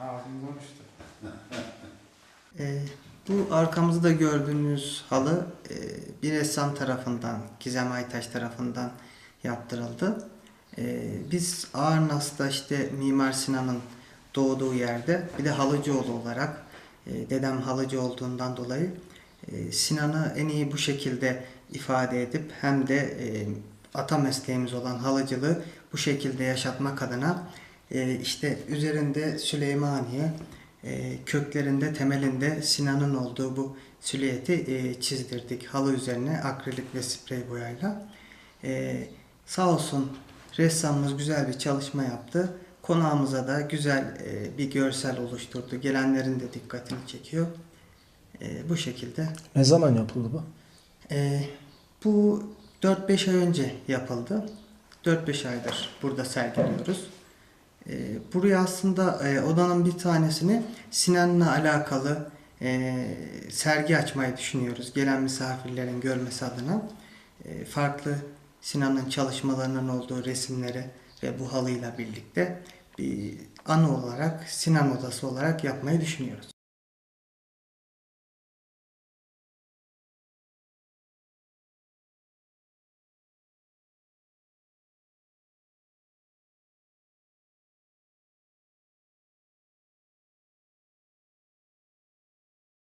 Abim konuştu. Ee, bu arkamızda gördüğünüz halı e, bir ressam tarafından, Gizem Aytaş tarafından yaptırıldı. Ee, biz Ağırnas'ta işte Mimar Sinan'ın doğduğu yerde bir de Halıcıoğlu olarak e, dedem Halıcı olduğundan dolayı e, Sinan'ı en iyi bu şekilde ifade edip hem de e, ata mesleğimiz olan halıcılığı bu şekilde yaşatmak adına e, işte üzerinde Süleymaniye, e, köklerinde temelinde Sinan'ın olduğu bu silüeti e, çizdirdik halı üzerine akrilik ve sprey boyayla. E, sağ olsun ressamımız güzel bir çalışma yaptı. Konağımıza da güzel e, bir görsel oluşturdu. Gelenlerin de dikkatini çekiyor. E, bu şekilde. Ne zaman yapıldı bu? E, bu 4-5 ay önce yapıldı. 4-5 aydır burada sergiliyoruz. E, buraya aslında e, odanın bir tanesini Sinan'la alakalı e, sergi açmayı düşünüyoruz. Gelen misafirlerin görmesi adına. E, farklı Sinan'ın çalışmalarının olduğu resimleri ve bu halıyla birlikte bir anı olarak Sinan Odası olarak yapmayı düşünüyoruz.